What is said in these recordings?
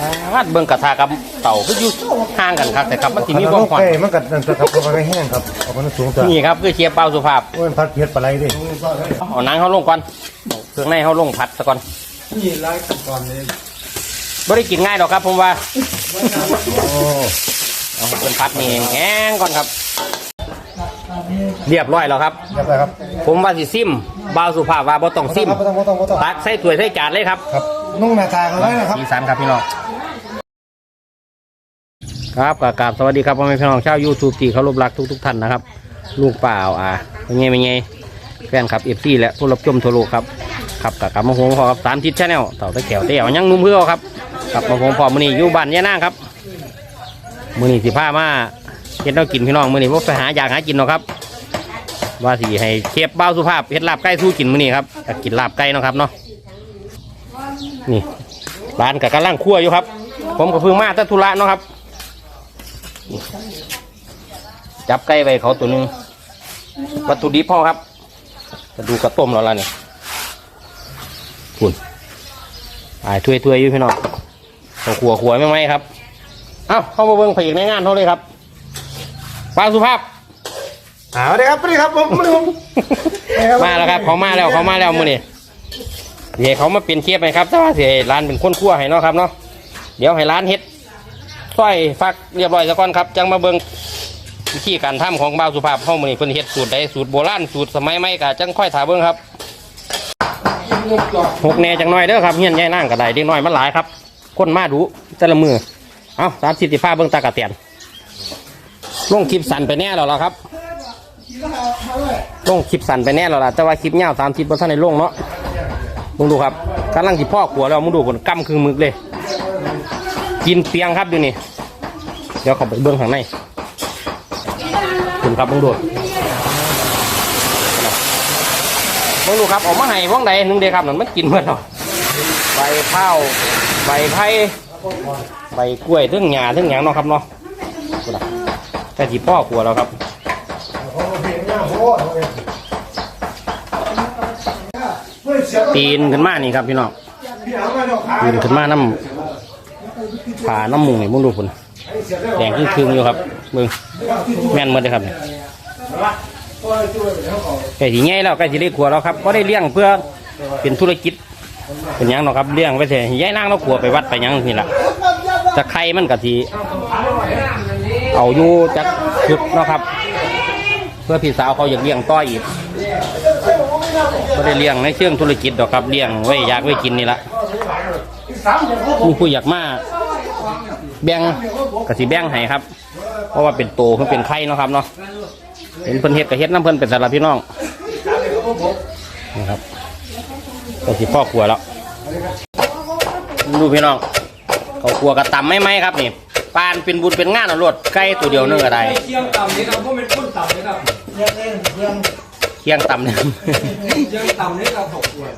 อาดเบิ่งกระทะกับเต่าคืออยู่ห่างกันครับแต่ครับมันสิมีความหอนใกล้มันกันั่นตัวครับเอาไปแห้งครับเอาไปสูงตัวนี่ครับคือเชียร์เปล่าสุภาพโอ้ยพัดเพียรปลาไหลดิเอาหนังเขาลงก่อนเอาเครื่องในเขาลงผัดซะก่อนนี่ไล่ก่อนเลยไม่ได้กินง่ายหรอกครับผมว่าโอ้เอาเป็นผัดนี่แห้งก่อนครับเรียบร้อยแล้วครับเรียบร้อยครับผมว่าสิซิมบ่าวสุภาพว่าบ่ต้องซิมครับบ่ต้องบ่ต้องบ่ต้องตักใส่ถ้วยใส่จานเลยครับครับ นุ่งหน้าตากันไว้นะครับ สีสันครับพี่น้อง ครับกราบสวัสดีครับพ่อแม่พี่น้องชาวยูทูบที่เคารพรักทุกทุกๆท่านนะครับ ลูกเปล่าอ่าเป็นไงเป็นไงแฟนครับเอฟซีและผู้รับชมทั่วโลกครับครับกับกลับมาหงพอครับสามทิศชาแนลเต่าตะแขวเตี่ยวยังนุ่มเพื่อครับกลับมาหงพอมือนี้อยู่บ้านย่านางครับมือนี้สิผ้ามาเฮ็ดเรากินพี่น้องมือนี้พวกไปหาอยากหากินเนาะครับ ว่าสิให้เชฟเบ้าสุภาพเฮ็ดลาบไก่สู้กินมื้อนี้ครับอยากกินลาบไก่เนาะครับเนาะ นี่ร้านกับกำลังคั่วอยู่ครับ ผมก็เพิ่งมาแตัธุระเนาะครับนี่จับไก่ไปเขาตัวหนึงวัตถุดิบพ่อครับกระดูกกระต้มแล้วล่ะเนี่ยคุณตายถ้วยถ้วยๆอยู่พี่น้องต้องขัวขัวไม่ไหมครับ เอ้าเข้ามาเบิ้งพระเอกในงานเขาเลยครับปางสุภาพอ่าสวัสดีครับสวัสดีครับผมมาดูมาแล้วครับเขามาแล้วเขามาแล้วมือนี่ เดี๋ยวเขามาเป็นเชฟไหมครับแต่ว่าเสียร้านเป็นคนคั่วให้เนาะครับเนาะเดี๋ยวให้ร้านเฮ็ดสร้อยฟักเรียบร้อยซะก่อนครับจังมาเบิ่งวิธีการทำของบ่าวสุภาพเข้ามือนี่เพิ่นเฮ็ดสูตรใดสูตรโบราณสูตรสมัยใหม่ก็จังค่อยถาเบิ่งครับหกแหน่จังน้อยเด้อครับเฮียนใหญ่นั่งก็ได้เด็กน้อยมันหลายครับคนมาดูแต่ละมือเอาสามสิบสิบห้าเบิ่งตากระเตียนลงคลิปสั่นไปแน่แล้วล่ะครับลงคลิปสั้นไปแน่แล้วล่ะแต่ว่าคลิปยาวสามสิบเปอร์เซ็นต์ในลงเนาะ มึงดูครับกำลังสิพ่อขัวแล้วมึงดูผลกำคือมึกเลย กินเปียงครับอยู่นี่ เดี๋ยวเขาไปเบื้องข้างในคุณครับมึงดูมึงดูครับออกมาให้ว่องใดหนึ่งเดียครับนั่นมันกินเมื่อเนาะใบข้าวใบไผ่ใบกล้วยทึ่งหญ้าทึ่งหยางเนาะครับเนาะคุณน่ะแต่ที่พ่อขัวแล้วครับ ปีนขึ้นมานี่ครับพี่น้องปีนขึ้นมาน้ำผ่าน้ำหมูนี่มึงดูพุ่นแดงครึ่งๆอยู่ครับมึงแม่นหมดเลยครับไก่สีใหญ่แล้วไก่สีเล็กขัวแล้วครับก็ได้เลี้ยงเพื่อเป็นธุรกิจเป็นยังเนาะครับเลี้ยงไปเถอะย้ายนางเราขัวไปวัดไปยังนี่แหละจะไข่มันกะทีเอาอยู่จักชุดเนาะครับ เพื่อพี่สาวเขาอยากเลี้ยงต่ออีก ก็ได้เลี้ยงในเชิงธุรกิจดอกครับเลี้ยงไว้อยากไว้กินนี่ละมีผู้อยากมาแบ่งกสิแบ่งให้ครับ เพราะว่าเป็นโตเพิ่นเป็นไข่เนาะครับเนาะเห็นเพิ่นเฮ็ดกับเฮ็ดน้ำเพิ่นเป็นสารบพี่น้องนะครับก็สิพ่อครัวแล้วดูพี่น้องเขาครัวกระตำไม่ไหมครับนี่ปานเป็นบุญเป็นงานเอารวดไก่ตัวเดียวนึงก็ได้เที่ยงต่ำนี่ครับพวกเป็นคนต่ำนี่ครับเคียงตำเนี่ยเที่ยงต่ำนี่ครับหกขวด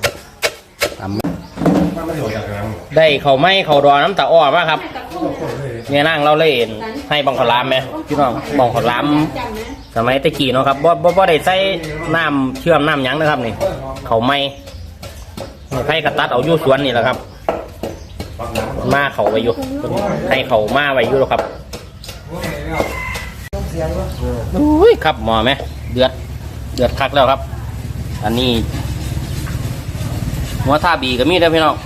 ตำได้เขาไม่เขาดอน้ำตาอ้อมาครับเนี่ยนั่งเราเล่นให้บังขลามไหมพี่น้องบังขลามสมัยตะกี้เนาะครับบ่บ่บ่ได้ใส่น้ำเชื่อมน้ำหยังนะครับนี่เขาไม่ไผ่กระตัดเอาอยู่สวนนี่แหละครับ มาเขาไว้อยู่ให้เขามาไว้อยู่แล้วครับอุ้ยครับหมอไหมเดือดเดือดคักแล้วครับ อันนี้หัวท่าบีก็มีได้อพี่น้อง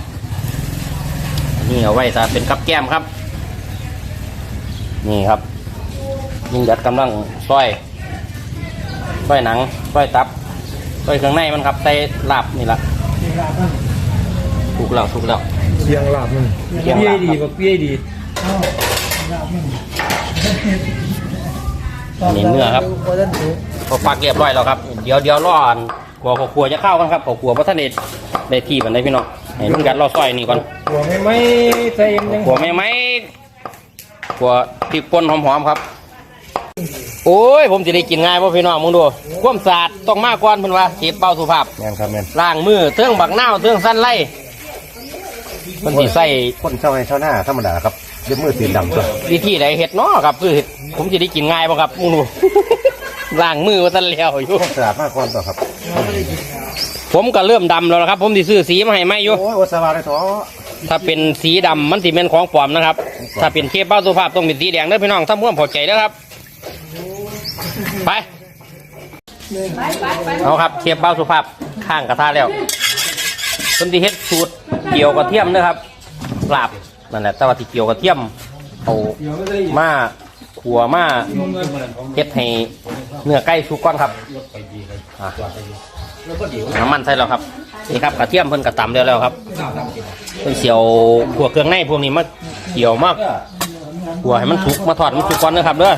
อันนี่เอาไว้ซะเป็นกับแก้มครับ นี่ครับยิงยัดกำลังซอยซอยหนังซอยตับซอยเครื่องในมันครับใส่ลาบนี่ละถูกแล้วถูกแล้วเสียงหลับมันเคียงเปี้ยลาบดีครับกว่าเปี้ยดี อันนี้เนื้อครับพอฟักเรียบร้อยแล้วครับ เดี๋ยวเดี๋ยวรออันขัวขัวขัวจะเข้ากันครับขัวขัวพระท่านเด็ดได้ที่บันไดพี่น้องให้ลุงกัดรอซอยนี่ก่อนหัวไม่ไม่ใส่ยังขัวไม่ไหมขัวพริกป่นหอมๆครับ โอ้ยผมจะได้กินง่ายป่ะพี่น้องมึงดูความสะอาดต้องมากก่อนเพิ่นว่าเก็บเป้าสุภาพแม่นครับแม่นล้างมือเตื้องบักนาวเตื้องสั้นไล่มันสิใส่คนเช่าให้เช่าหน้าธรรมดาครับ เดี๋ยวมือสีดำตัววิธีใดเห็ดเนาะครับคือเฮ็ดผมจะได้กินง่ายป่ะครับมึงดูล้างมือว่าตันแล้วอยู่สะอาดมากกว่าตัวครับ ผมก็เริ่มดำแล้วนะครับ ผมสิซื้อสีมาให้ไหมอยู่โอ้ยวัสวาเลยท้อถ้าเป็นสีดำมันสีเป็นของปลอมนะครับ ถ้าเป็นเทปเบ้าสุภาพต้องเป็นสีแดงเด้อพี่น้องถ้าม่วงพอใจนะครับ ไปเอาครับเทียบเบ้าสุภาพข้างกระทะแล้วเพิ่นที่เฮ็ดสูตรเกี่ยวกระเทียมนะครับลาบ นั่นแหละแต่ว่าที่เกี่ยวกระเทียมเอาม่ได้มาขัวมาเฮ็ดให้เนื้อไก่สุกก่อนครับอะน้ำมันใส่แล้วครับนี่ครับกระเทียมเพิ่นกระตำแล้วแล้วครับเพิ่นเสียวขัวเครื่องในพวกนี้มาเกี่ยวมากขัวให้มันสุกมาทอดมันสุกก่อนนะครับเด้อ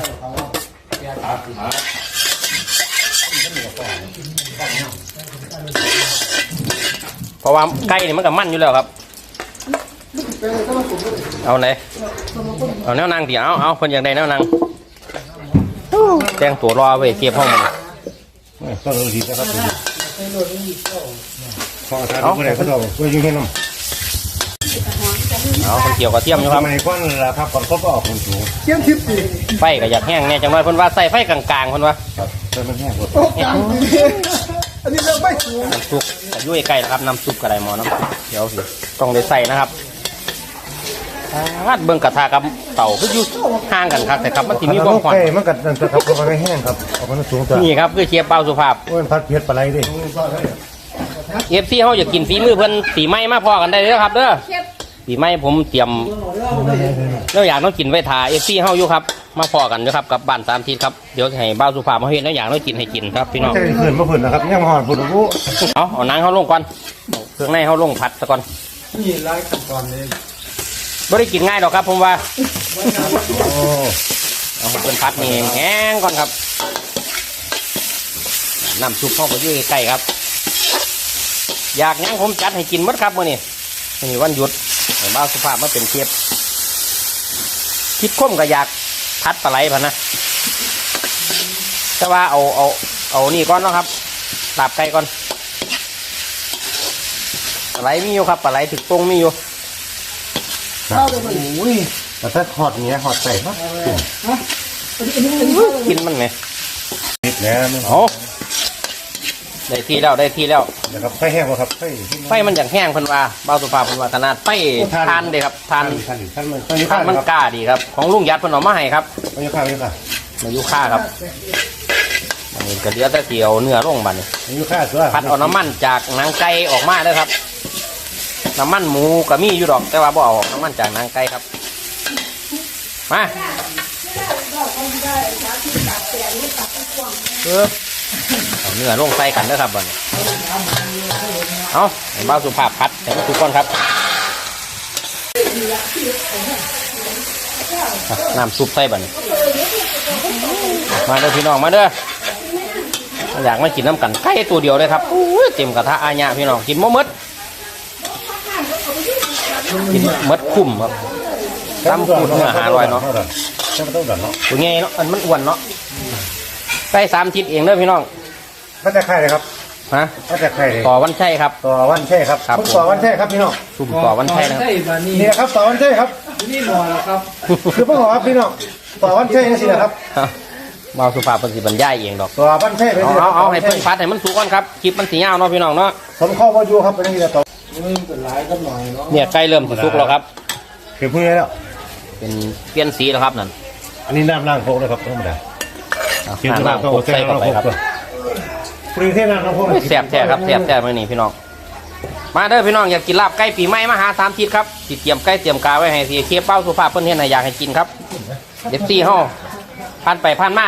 เพราะว่าไก่นี่มันก็มันอยู่แล้วครับ เอาไหนเอาแนวนางเดี๋ยวเอาเอาคนอย่างใดแนวนางแต่งตัวรอไว้เก็บห้องมันก็รู้ดีนะครับดูดีข้อทางผู้ใดเขาบอกว่ายิ่งให้น้ำเอาคนเกี่ยวกับเทียมอยู่ครับทำไมก้อนละครับก่อนเขาก็ออกคนสูงไฟก็อยากแห้งแน่จังเลยเพิ่นว่าใส่ไฟกลางๆเพิ่นว่าครับแต่มันแห้งหมดอันนี้เริ่มไม่ถูกน้ำซุปก็ยุ่ยไก่นะครับน้ำซุปกระไรหมอน้ำซุปเดี๋ยวสิต้องได้ใส่นะครับ วาดเบิ่งกระทะกับเต่าก็อยู่ห่างกันครับแต่ครับมันสิมีความความใกล้มันกัดนั่นครับเพราะมันไม่แห้งครับเอามันสูงตัวนี่ครับคือเชียบเป้าสุภาพโอ้ยพัดเพียรปลาไหลดิเอฟซีเขาอยากกินฝีมือเพิ่นสีไม้มาพอกันได้เลยครับเด้อสีไม้ผมเตรียมแล้วอยากต้องกินไว้ทาเอฟซีเขาอยู่ครับมาพอกันอยู่ครับกับบ้านสามทีครับเดี๋ยวให้บ้าวสุภาพมาเห็นแล้วอยากต้องกินให้กินครับพี่น้องใช่เพื่อนมาเพื่อนนะครับยังมาหอดผุดรู้เอาเอาหนังเขาลงก่อนเอาเครื่องในเขาลงผัดซะก่อนนี่ไล่ขั้นตอนนี้ ไม่ได้กินง่ายหรอกครับผมว่าโอ้เอาเป็นผัดนี่แห้งก่อนครับน้ำซุปเข้าไปยู่ใกล้ครับ อยากยังผมจัดให้กินหมดครับมื่อนี้นี้วันหยุดบ้าสุภาพมาเป็นเชฟคิดค้มก็อยากพัดปลาไหลพันนะแต่ว่าเอาเอาเอานี่ก่อนนะครับลาบไก่ก่อนปลาไหลมีอยู่ครับปลาไหลถึกตรงมีอยู่ โอ้ยแต่ถ้าหอดเนี้ยหอดใส่ครับกินมันไหมนิดแล้วมันเอาได้ที่แล้วได้ที่แล้วนะครับไฟแห้งกว่าครับไฟไฟมันอย่างแห้งเพิ่นว่าเบาสุภาพเพิ่นว่าขนาดไฟทานเด้ครับทานท่านท่านมันท่านยุทาค่านมันครับกล้าดีครับ ของลุงยัดเพิ่นเอามาให้ครับท่านยุค่าท่านยุค่ามายุค่าครับอันนี้ก็เหลือแต่เกี่ยวเนื้อลงบัดนี้ท่านยุค่าตัวพัดเอาน้ำมันจากหนังไก่ออกมาเด้อครับ น้ำมันหมูก็มีอยู่ดอก แต่ว่าบ่เอาออกน้ำมันจากนังไก่ครับ มาเออเอาเนื้อลงใส่กันเด้อครับบัดนี้เอาให้าสุภาพพัดแต่ทุกคนครับน้ำซุปใส่บัดนมาเด้อพี่น้องมาเด้ออยากมากินน้ำกันไก่ตัวเดียวเลยครับเต็มกระทะอาญะพี่น้องกินมมด กินมดคุ้มครับตำคูดเนื้อหาร่อยเนาะใช่ไม่ต้องดันเนาะตัวไงเนาะอันมันอ้วนเนาะไก่สามทิศเองเด้อพี่น้องมันจะไข่เลยครับฮะมันจะไข่เลยต่อวันใช่ครับ ต่อวันใช่ครับครับคุณต่อวันใช่ครับพี่น้องซุ่มต่อวันใช่นะครับใช่บานี่นี่นะครับต่อวันใช่ครับนี่หมอแล้วครับคือพ่อหอครับพี่น้องต่อวันใช่ยังสินะครับมาสุภาพเป็นสิบรรยายเองดอกต่อวันใช่เป็นเอาสิเอาเอาให้เพิ่นพัดให้มันสุกก่อนครับคลิปมันสียาวเนาะพี่น้องเนาะผมเข้ามาอยู่ครับเป็นยังไงต่อ เป็นหลายก็หน่อยเนาะเนี่ยใกล้เริ่มสิสุกแล้วครับเก็บพวกนี้แล้วเป็นเปลี่ยนสีแล้วครับนั่นอันนี้น้ำล้างโคกเลยครับธรรมดาอะน้ำล้างโคกใส่เข้าไปครับปรุงเทศน้ำล้งโคกโอ้ยแซ่บแท้ครับแซ่บแท้มื่อนี้พี่น้อง มาเด้อพี่น้องอยากกินลาบไก่ปีใหม่มาหาสามทิศครับสิเตรียมไก่เตรียมกาไว้ให้เสียเคียเป้าสุภาพเพิ่นเฮ็ดให้อยากให้กินครับเด็บซี่เฮาผ่านไปผ่านมา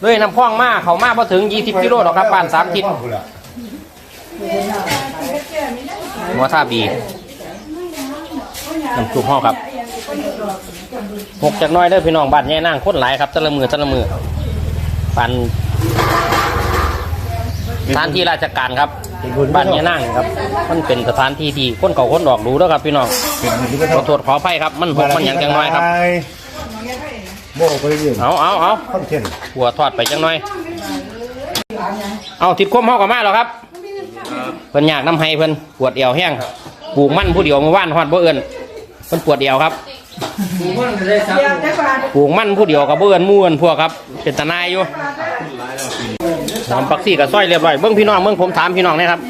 เลยน้ำพ่องมาเขามาพอถึง 20กิโลหรอกครับบ้านสามทิศ หัวท่าบีน้ำซุปเฮาครับหกจากหน้อยเด้อพี่น้องบ้านแย่นั่งคนหลายครับแต่ละมือแต่ละมือปันสถานที่ราชการครับบ้านเนี้ยนั่งครับ มันเป็นสถานที่ที่คนเก่าคนออกรู้แล้วครับ พี่น้องขอโทษขออภัยครับ มันหกมันหยังจังน้อยครับโบกไปเรื่อยเอาเอาเอาคอนเทนต์หัวทอดไปจังน้อย เอาติดคมเฮากับมาแล้วครับ เพิ่นอยากน้ำให้เพิ่นปวดเอวแห้งปลูกมันผู้เดียวเมื่อวานฮอดบ่เอิ้นเพิ่นปวดเอวครับหมูมันได้สักปลูกมันผู้เดียวกับบ่เอิ้นหมู่เอิ้นพวกครับ เป็นตาหนายอยู่หอมปักซี่กับซอยเรียบร้อยเบิ่งพี่น้องเบิ่งผมถามพี่น้องนะครับ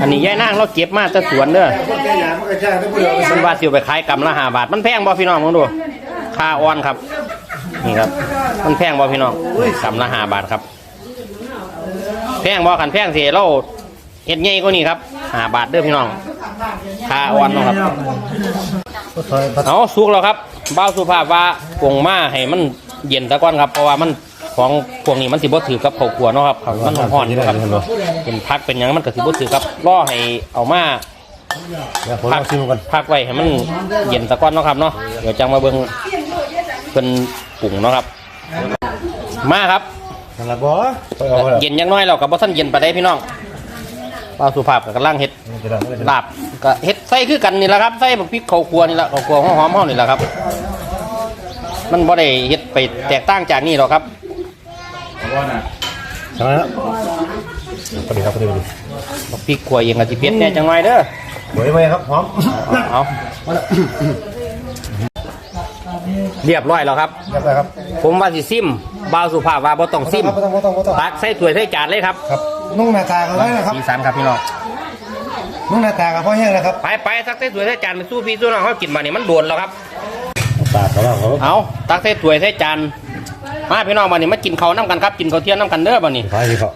อันนี้ยายนางเราเก็บมาแต่สวนเด้อคนแก่ยามันก็ใช่ถ้าผู้เดียวมันว่าสิเอาไปขายกำละห้าบาท มันแพงบ่พี่น้องมองดูค่าอ่อนครับ นี่ครับ มันแพงบ่พี่น้องกำละห้าบาทครับ แพงบ่ขันแพงสิเรา เฮ็ดใหญ่กว่านี้ครับห้าบาทเด้อพี่น้องค่าอ่อนเนาะครับเอาสุกแล้วครับบ้าวสุภาพว่าปรุงมาให้มันเย็นตะก้อนครับเพราะว่ามันของพวกนี้มันสิบ่ถือกับข้าวคั่วเนาะครับข้าวมันห่อนอยู่ครับเป็นพักเป็นหยังมันก็สิบ่ถือครับรอให้เอามาเดี๋ยวผมลองชิมกันพักไว้ให้มันเย็นตะก้อนเนาะครับเนาะเดี๋ยวจังมาเบิ่งเป็นปรุงเนาะครับ มาครับนั่นละบ่ไปเอาไปเย็นอยังน้อยเรากับบ่ทันเย็นปานใดพี่น้อง บ้าวสุภาพก็กำลังเฮ็ดจะได้ไม่ได้ลาบก็เฮ็ดใส่คือกันนี่แหละครับใส่บักพริกข้าวคั่วนี่แหละข้าวคั่วหอมๆเฮานี่แหละครับ มันบ่ได้เฮ็ดไปแตกต่างจากนี่หรอกครับใช่ไหมครับพอดีครับพอดีพอดีบักพริกขัวเองก็สิเผ็ดแหน่จังหน่อยเด้อสวยไหมครับหอมเอาเรียบร้อยแล้วครับเรียบร้อยครับ ผมว่าสิซิมบ่าวสุภาพว่าบ่ต้องซิมไม่ต้องไม่ต้องไม่ต้องตักใส่ถ้วยใส่จานเลยครับครับ นุ่งหน้าตากันไว้นะครับสีสันครับพี่น้องนุ่งหน้าตากับพ่อแห้งนะครับไปไปตักใส่ถ้วยใส่จานไปสู้พี่สู้น้องเฮากินมานี่มันโดนแล้วครับตาเขาแล้วเขาเอาตักใส่ถ้วยใส่จานมาพี่น้องมานี่มากินข้าวน้ำกันครับกินข้าวเที่ยงน้ำกันเด้อบัดนี้พายที่เขา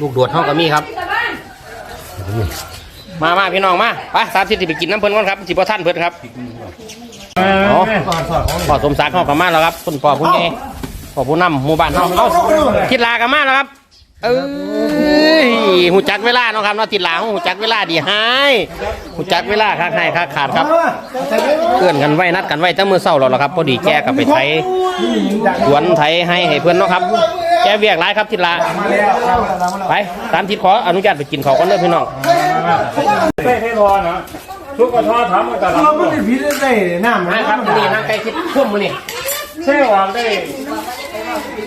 ลูกดวดเฮาก็มีครับ มามาพี่น้องมาไปสามสิบไปกินน้ำเพิ่นก่อนครับสิบ่ท่านเพิ่นครับเอาสอนสอนของพ่อสมศักดิ์เฮาก็มาแล้วครับคุณพ่อผู้ใหญ่พ่อผู้นำหมู่บ้านเฮาเอาทิดลาก็มาแล้วครับ เอ้ยหูจักเวลาเนาะครับเนาะทิดลาหูจักเวลาดีหายหูจักเวลาคักให้คักขาดครับเอื้อนกันไว้นัดกันไว้แต่มื้อเช้าแล้วล่ะครับพอดีแกก็ไปไถสวนไถให้ให้เพิ่นเนาะครับ แกเวียกหลายครับทิดลาไปตามทิศขออนุญาตไปกินข้าวก่อนเด้อพี่น้องไม่ให้รอนะทุกกระท้อทำมันก็เราทำไม่ได้พิษได้น้ำมาครับมื้อนี้นางไก่ทิศพุ่มมื้อนี้แช่วางได้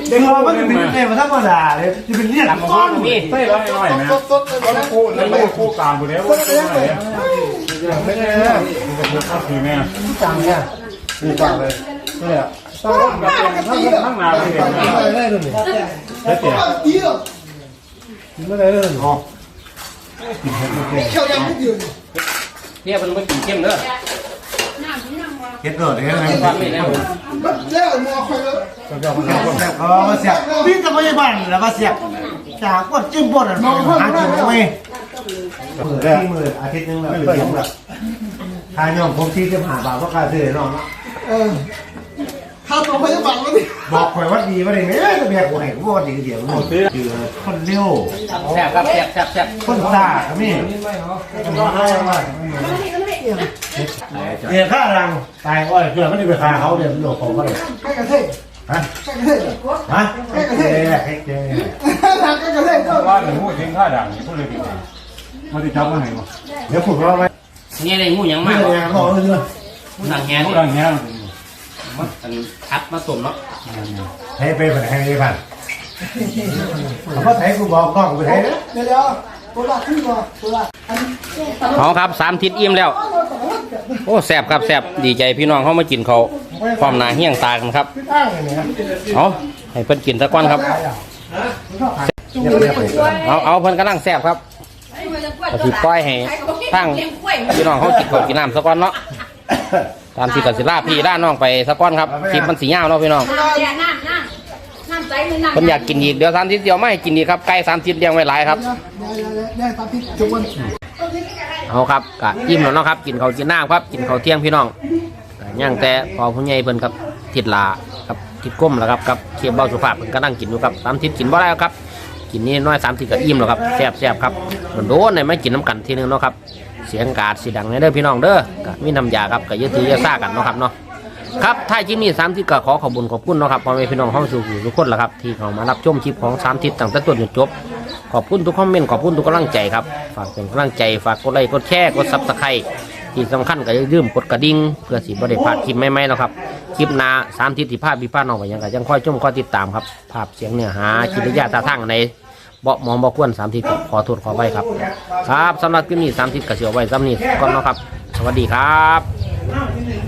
เด็กเราไม่ได้พิษได้มาธรรมดาเลยจะเป็นเรียกตำบักหุ่งก็มีใส่ร้อยหน่อยนะต้องคู่แล้วคู่กลางไปแล้วว่าเป็นไหนไม่ได้นะคือแม่จังเนี่ยนี่กว้างเลยต้องกับทั้งทั้งนาเลยไม่ได้เลยนี่แล้วเจ๊ไม่ได้เลยอ๋อเนี่ยเพิ่นบ่กินเข้มเด้อ เฮ็ดเกิดเฮ็ดอะไรฟังนี่นะผมเจ้าคนเจ้าคนอ๋อเสียพี่จะไม่บ้านแล้วมาเสียจากกดจิ้มบดอะหากินไม่เปิดที่มืออาทิตย์นึงแล้วเปิดแล้วทายน้องผมที่จะหาบาทเพราะการซื้อน้องข้าตัวพยาบาลแล้วดิบอกข่อยว่าดีว่าดีไหมจะเบียร์ข่อยผมว่าดีเดียวมันคือคนเร็วแซ่บครับแซ่บแซ่บแซ่บคนตาครับนี่เนี่ ยข้ารังตายอ้อยเกลือไม่ได้ไปฆ่าเขาเดี๋ยวโลกของเขาเลยใกล้กระเทยฮะใกล้กระเทยฮะใกล้ใกล้ใกล้ใกล้กระเทยก็ว่าหนึ่งหูทิ้งข้าดังพูดเลยพี่มันจะจับมาไหนวะเดี๋ยวขุดว่าไว้นี่ได้งูหยังไม่มากได้งานเขาเลยงูหนังแหพูนี่ดดังเงี้ยมันอันคัดมาต้มเนาะให้ไปผ่านให้ไปผ่านเขาก็ไทยกูบอกกล้องกูไทยนะเดี๋ยวเดี๋ยวตัวละขึ้นมาตัวละเอาครับสามทิศอิ่มแล้ว โอ้แซ่บครับแซ่บดีใจพี่น้องเขามากินเขาวความหนาเฮี้ยงตากันครับพี่ตั้งเลยเนี่ยเอาให้เพิ่นกินสักก้อนครับเนี่ยเนี่ยไปเอาเอาเพิ่นกำลังแซ่บครับก็สิปล่อยให้ทั้งพี่น้องเขากินข้าวกินน้ำสักก้อนเนาะตามที่กัสิลาพี่ด้านน้องไปสักก้อนครับคลิปมันสีเงาวเนาะพี่น้องน้ำน้ำน้ำน้ำใจเลยน้ำเพิ่นอยากกินอีกเดี๋ยวสามทิศเดียวไม่ให้กินอีกครับไก่สามทิศเลี้ยงไว้หลายครับ เอาครับกะอิ่มแล้วเนาะครับ กินข้าวกินน้ำครับ กินข้าวเที่ยงพี่น้องก็ย่างแต่พอผู้ใหญ่เพิ่นครับทิดลาครับทิดก้มแล้วครับกับเคียบเบาสุภาพเพิ่นก็นั่งกินอยู่ครับสามทิศกินบ่ได้แล้วครับ กินนี่น้อยสามทิศก็อิ่มแล้วครับแซ่บแซ่บครับมันโดนในไม่กินน้ำกันทีนึงเนาะครับเสียงกาดสีดังในเด้อพี่น้องเด้อก็มีน้ำยาครับก็อยืดถืออยาซ่ากันเนาะครับเนาะครับถ้าคลิปนี้สามทิศก็ขอขอบคุญขอบคุณเนาะครับพ่อแม่พี่น้องห้องสู่ทุกคนละครับที่เขามารับชมคลิปของสามทิศตั้งแต่ต้นจนจบ ขอบคุณทุกคอมเมนต์ขอบคุณทุกกำลังใจครับฝากเป็นกำลังใจฝากกดไลค์กดแชร์กดซับสไครต์ที่สำคัญก็อย่าลืมกดกระดิ่งเพื่อสิบได้พลาดคลิปใหม่ๆนะครับคลิปหน้าสามทิศที่ภาพพิพาทน้องไปยังก็ยังค่อยชมค่อยติดตามครับภาพเสียงเนื้อหากิริยาท่าทางในเบาะมองเบาควรสามทิศก็ขอโทษขอไปครับ ครับสำหรับคลิปนี้สามทิศก็เสียวไว้สำนี้ก่อนเนาะครับ สวัสดีครับ